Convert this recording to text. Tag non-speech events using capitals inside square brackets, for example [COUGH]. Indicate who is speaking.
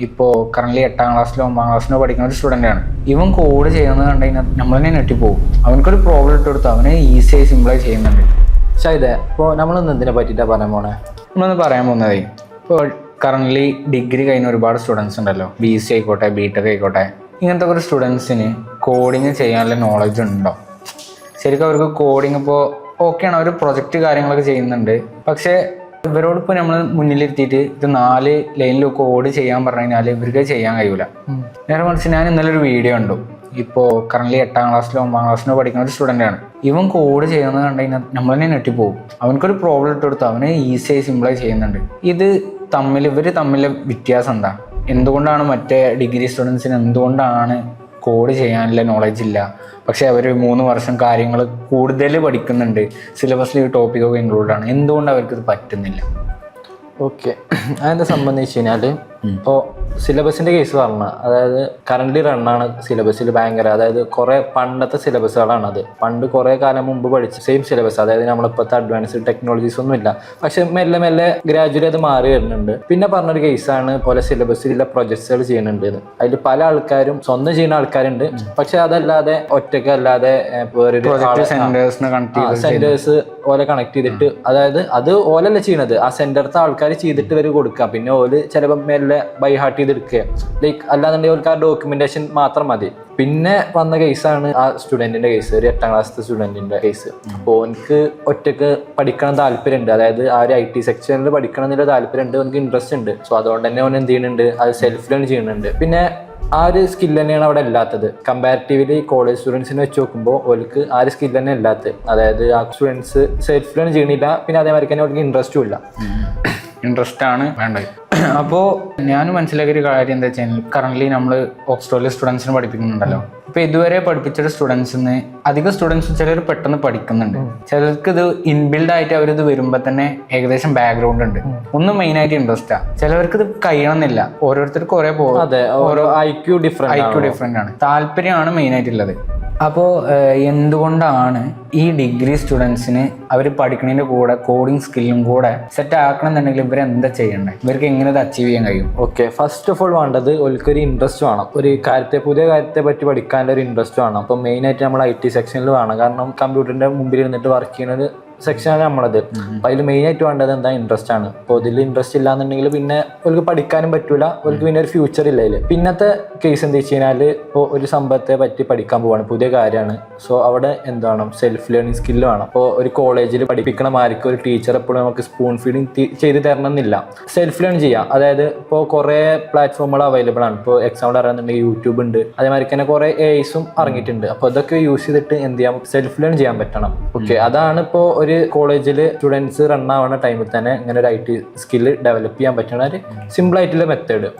Speaker 1: ഇപ്പോൾ കറണ്ട്ലി എട്ടാം ക്ലാസ്സിലോ ഒമ്പതാം ക്ലാസ്സിലോ പഠിക്കുന്ന ഒരു സ്റ്റുഡന്റാണ് ഇവൻ കോഡ് ചെയ്യുന്നത് കണ്ടു കഴിഞ്ഞാൽ നമ്മൾ തന്നെ ഞെട്ടിപ്പോകും. അവനക്കൊരു പ്രോബ്ലം ഇട്ട് കൊടുത്തു അവനെ ഈസിയായി സിമ്പിളായി ചെയ്യുന്നുണ്ട്.
Speaker 2: പക്ഷേ ഇതേ ഇപ്പോൾ നമ്മളൊന്ന് എന്തിനെ പറ്റിയിട്ടാണ് പറയാൻ പോണേ?
Speaker 1: നമ്മളൊന്ന് പറയാൻ പോകുന്നതേ ഇപ്പോൾ കറന്റ്ലി ഡിഗ്രി കഴിഞ്ഞ ഒരുപാട് സ്റ്റുഡൻസ് ഉണ്ടല്ലോ. ബി സി ആയിക്കോട്ടെ ബി ടെക് ആയിക്കോട്ടെ. ഇങ്ങനത്തെ ഒരു സ്റ്റുഡൻസിന് കോഡിങ് ചെയ്യാനുള്ള നോളജ് ഉണ്ടോ? ശരിക്കും അവർക്ക് കോഡിങ് ഇപ്പോൾ ഓക്കെയാണ് അവർ പ്രൊജക്റ്റ് കാര്യങ്ങളൊക്കെ ചെയ്യുന്നുണ്ട്. പക്ഷേ ഇവരോട് ഇപ്പോൾ നമ്മൾ മുന്നിലിരുത്തിയിട്ട് ഇത് നാല് ലൈനിലൊക്കെ ഓട് ചെയ്യാൻ പറഞ്ഞു കഴിഞ്ഞാൽ ഇവർക്ക് ചെയ്യാൻ കഴിയൂല. നേരെ മറിച്ച് ഞാൻ ഇന്നലെ ഒരു വീഡിയോ ഉണ്ടോ ഇപ്പോൾ കറന്റ് എട്ടാം ക്ലാസ്സിലോ ഒമ്പതാം ക്ലാസ്സിലോ പഠിക്കുന്ന ഒരു സ്റ്റുഡന്റ് ആണ്. ഇവൻ കോഡ് ചെയ്യുന്നത് കണ്ടു കഴിഞ്ഞാൽ നമ്മൾ തന്നെ നെട്ടിപ്പോകും അവനക്കൊരു പ്രോബ്ലം ഇട്ട് കൊടുത്തു. അവനെ ഈസിയായി സിമ്പിളായി ചെയ്യുന്നുണ്ട്. ഇത് തമ്മിൽ ഇവർ തമ്മിലെ വ്യത്യാസം എന്താ? എന്തുകൊണ്ടാണ് മറ്റേ ഡിഗ്രി സ്റ്റുഡൻസിന് എന്തുകൊണ്ടാണ് കോഡ് ചെയ്യാനുള്ള നോളജ് ഇല്ല. പക്ഷേ അവർ മൂന്ന് വർഷം കാര്യങ്ങൾ കൂടുതൽ പഠിക്കുന്നുണ്ട്. സിലബസിൽ ഈ ടോപ്പിക്കൊക്കെ ഇൻക്ലൂഡാണ് എന്തുകൊണ്ട് അവർക്ക് ഇത് പറ്റുന്നില്ല?
Speaker 2: ഓക്കെ [CLEARS THROAT] അതെന്താ സംബന്ധിച്ച് കഴിഞ്ഞാൽ ഇപ്പോൾ സിലബസിന്റെ കേസ് പറഞ്ഞ അതായത് കറന്റ് റണ്ണാണ് സിലബസിൽ ഭയങ്കര. അതായത് കുറേ പണ്ടത്തെ സിലബസുകളാണ് അത് പണ്ട് കുറേ കാലം മുമ്പ് പഠിച്ച സെയിം സിലബസ് അതായത് നമ്മളിപ്പോഴത്തെ അഡ്വാൻസ്ഡ് ടെക്നോളജീസ് ഒന്നും ഇല്ല. പക്ഷെ മെല്ലെ മെല്ലെ ഗ്രാജുവലി അത് മാറി വരുന്നുണ്ട്. പിന്നെ പറഞ്ഞൊരു കേസാണ് പോലെ സിലബസിലുള്ള പ്രൊജക്ട്സുകൾ ചെയ്യുന്നുണ്ട് അതിൽ പല ആൾക്കാരും സ്വന്തം ചെയ്യുന്ന ആൾക്കാരുണ്ട്. പക്ഷെ അതല്ലാതെ ഒറ്റയ്ക്ക് അല്ലാതെ വേറൊരു സെന്റേഴ്സ് ഓലെ കണക്ട് ചെയ്തിട്ട് അതായത് അത് ഓലല്ല ചെയ്യണത്. ആ സെന്ററത്തെ ആൾക്കാർ ചെയ്തിട്ട് വരെ കൊടുക്കുക പിന്നെ ഓൽ ചിലപ്പോൾ മെല്ലെ ബൈ ഹാർട്ട് ചെയ്തെടുക്കുക. ലൈക്ക് അല്ലാന്നുണ്ടെങ്കിൽ അവർക്ക് ആ ഡോക്യുമെന്റേഷൻ മാത്രം മതി. പിന്നെ വന്ന കേസാണ് ആ സ്റ്റുഡന്റിന്റെ കേസ് ഒരു എട്ടാം ക്ലാസ്സിലെ സ്റ്റുഡന്റിന്റെ കേസ് അപ്പോൾ എനിക്ക് ഒറ്റയ്ക്ക് പഠിക്കണം താല്പര്യമുണ്ട് അതായത് ആ ഒരു ഐ ടി സെക്ഷനിൽ പഠിക്കണം എന്നുള്ള താല്പര്യമുണ്ട് എനിക്ക് ഇൻട്രസ്റ്റ് ഉണ്ട് സോ അതുകൊണ്ട് തന്നെ അവൻ എന്ത് ചെയ്യുന്നുണ്ട് അത് സെൽഫ് ലേൺ ചെയ്യുന്നുണ്ട് പിന്നെ ആ ഒരു സ്കിൽ തന്നെയാണ് അവിടെ ഇല്ലാത്തത് കമ്പാരിറ്റീവ്ലി കോളേജ് സ്റ്റുഡൻസിനെ വെച്ച് നോക്കുമ്പോൾ അവർക്ക് ആ ഒരു സ്കിൽ തന്നെ ഇല്ലാത്തത് അതായത് ആ സ്റ്റുഡൻസ് സെൽഫ് ലേൺ ചെയ്യണില്ല പിന്നെ അതേമാതിരി തന്നെ അവർക്ക് ഇൻട്രസ്റ്റും ഇല്ല.
Speaker 1: ഇൻട്രസ്റ്റ് ആണ് വേണ്ടത്. അപ്പോൾ ഞാൻ മനസ്സിലാക്കിയ ഒരു കാര്യം എന്താ വെച്ചാൽ കറന്റ് നമ്മൾ ഓക്സ്ഫോർഡിലെ സ്റ്റുഡൻസിന് പഠിപ്പിക്കുന്നുണ്ടല്ലോ. ഇപ്പൊ ഇതുവരെ പഠിപ്പിച്ച സ്റ്റുഡൻസിന് അധികം സ്റ്റുഡൻസ് ചിലർ പെട്ടെന്ന് പഠിക്കുന്നുണ്ട്. ചിലർക്ക് ഇത് ഇൻബിൽഡ് ആയിട്ട് അവരിത് വരുമ്പോൾ തന്നെ ഏകദേശം ബാക്ക്ഗ്രൗണ്ട് ഉണ്ട്. ഒന്ന് മെയിൻ ആയിട്ട് ഇൻട്രസ്റ്റ് ആണ് ചിലവർക്ക് ഇത് കഴിയണമെന്നില്ല. ഓരോരുത്തർക്ക് ഓരോ പോകും
Speaker 2: ഐക്യു ഓരോ IQ Q different
Speaker 1: IQ different ആണ്. താല്പര്യമാണ് മെയിൻ ആയിട്ടുള്ളത്. അപ്പോൾ എന്തുകൊണ്ടാണ് ഈ ഡിഗ്രി സ്റ്റുഡൻസിന് അവർ പഠിക്കുന്നതിന്റെ കൂടെ കോഡിംഗ് സ്കില്ലും കൂടെ സെറ്റ് ആക്കണം എന്നുണ്ടെങ്കിൽ ഇവർ എന്താ ചെയ്യണ്ടേ? ഇവർക്ക് എങ്ങനെ അത് അച്ചീവ് ചെയ്യാൻ കഴിയും?
Speaker 2: ഓക്കെ ഫസ്റ്റ് ഓഫ് ഓൾ വേണ്ടത് ഒരു ഇൻട്രസ്റ്റ് വേണം. ഒരു കാര്യത്തെ പുതിയ കാര്യത്തെ പറ്റി പഠിക്കാനുള്ള ഒരു ഇൻട്രസ്റ്റ് വേണം. അപ്പോൾ മെയിനായിട്ട് നമ്മൾ ഐ ടി സെക്ഷനിൽ വേണം. കാരണം കമ്പ്യൂട്ടറിന്റെ മുമ്പിൽ ഇരുന്നിട്ട് വർക്ക് ചെയ്യുന്നത് സെക്ഷനാണ് നമ്മളത്. അപ്പൊ അതിൽ മെയിൻ ആയിട്ട് വേണ്ടത് എന്താ? ഇൻട്രസ്റ്റ് ആണ്. അപ്പോൾ ഇതിൽ ഇൻട്രസ്റ്റ് ഇല്ലാന്നുണ്ടെങ്കിൽ പിന്നെ അവർക്ക് പഠിക്കാനും പറ്റൂല. അവർക്ക് പിന്നെ ഒരു ഫ്യൂച്ചർ ഇല്ല അതിൽ പിന്നത്തെ കേസ് എന്താ വെച്ച് കഴിഞ്ഞാൽ ഇപ്പോൾ ഒരു സംഭവത്തെ പറ്റി പഠിക്കാൻ പോവാണ്. പുതിയ കാര്യമാണ് സോ അവിടെ എന്താണ് സെൽഫ് ലേണിംഗ് സ്കില്ല് വേണം. അപ്പോൾ ഒരു കോളേജിൽ പഠിപ്പിക്കണ മാർക്ക് ഒരു ടീച്ചർ എപ്പോഴും നമുക്ക് സ്പൂൺ ഫീഡിങ് ചെയ്ത് തരണം എന്നില്ല സെൽഫ് ലേൺ ചെയ്യാം. അതായത് ഇപ്പോൾ കുറേ പ്ലാറ്റ്ഫോമുകൾ അവൈലബിൾ ആണ്. ഇപ്പോൾ എക്സാമ്പിൾ അറിയാന്നുണ്ടെങ്കിൽ യൂട്യൂബ് ഉണ്ട്. അതേമാതിരി തന്നെ കുറേ എയ്സും ഇറങ്ങിയിട്ടുണ്ട്. അപ്പോൾ ഇതൊക്കെ യൂസ് ചെയ്തിട്ട് എന്ത് ചെയ്യാം? സെൽഫ് ലേൺ ചെയ്യാൻ പറ്റണം. ഓക്കെ അതാണ് ഇപ്പോൾ ഒരു കോളേജിൽ സ്റ്റുഡൻസ് റൺ ആവുന്ന ടൈമിൽ തന്നെ ഇങ്ങനെ ഒരു ഐ ടി സ്കില്ല് ഡെവലപ്പ് ചെയ്യാൻ പറ്റുന്ന ഒരു സിമ്പിൾ ആയിട്ടുള്ള മെത്തേഡ്